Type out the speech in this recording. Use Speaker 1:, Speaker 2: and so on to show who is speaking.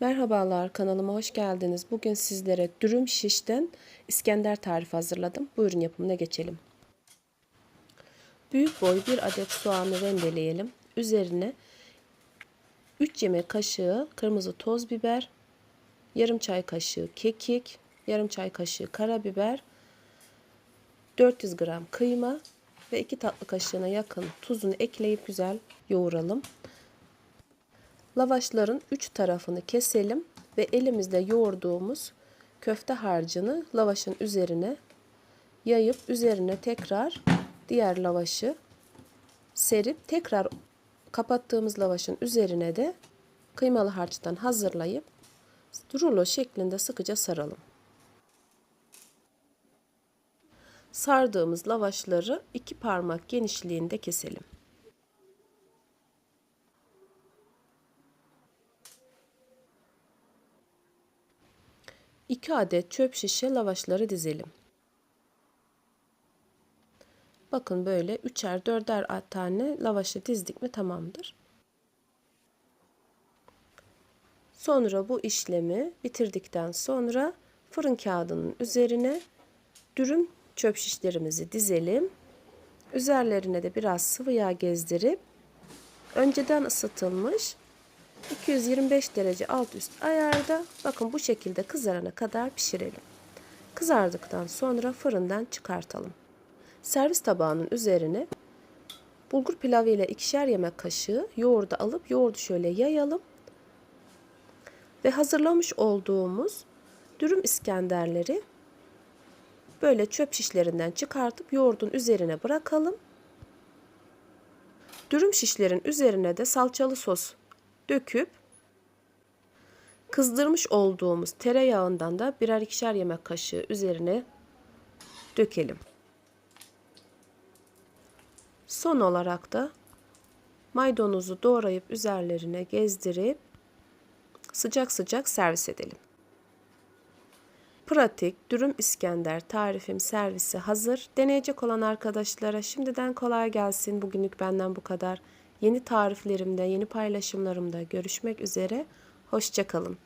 Speaker 1: Merhabalar kanalıma hoş geldiniz. Bugün sizlere dürüm şişten İskender tarifi hazırladım. Buyurun yapımına geçelim. Büyük boy bir adet soğanı rendeleyelim. Üzerine 3 yemek kaşığı kırmızı toz biber, yarım çay kaşığı kekik, yarım çay kaşığı karabiber, 400 gram kıyma ve 2 tatlı kaşığına yakın tuzunu ekleyip güzel yoğuralım. Lavaşların üç tarafını keselim ve elimizle yoğurduğumuz köfte harcını lavaşın üzerine yayıp üzerine tekrar diğer lavaşı serip tekrar kapattığımız lavaşın üzerine de kıymalı harçtan hazırlayıp rulo şeklinde sıkıca saralım. Sardığımız lavaşları iki parmak genişliğinde keselim. 2 adet çöp şişe lavaşları dizelim. Bakın böyle üçer dörder tane lavaşı dizdik mi tamamdır. Sonra bu işlemi bitirdikten sonra fırın kağıdının üzerine dürüm çöp şişlerimizi dizelim. Üzerlerine de biraz sıvı yağ gezdirip önceden ısıtılmış 225 derece alt üst ayarda bakın bu şekilde kızarana kadar pişirelim. Kızardıktan sonra fırından çıkartalım. Servis tabağının üzerine bulgur pilavı ile ikişer yemek kaşığı yoğurdu alıp yoğurdu şöyle yayalım. Ve hazırlamış olduğumuz dürüm iskenderleri böyle çöp şişlerinden çıkartıp yoğurdun üzerine bırakalım. Dürüm şişlerin üzerine de salçalı sos döküp kızdırmış olduğumuz tereyağından da birer ikişer yemek kaşığı üzerine dökelim. Son olarak da maydanozu doğrayıp üzerlerine gezdirip sıcak sıcak servis edelim. Pratik dürüm İskender tarifim servisi hazır. Deneyecek olan arkadaşlara şimdiden kolay gelsin. Bugünlük benden bu kadar. Yeni tariflerimde, yeni paylaşımlarımda görüşmek üzere. Hoşçakalın.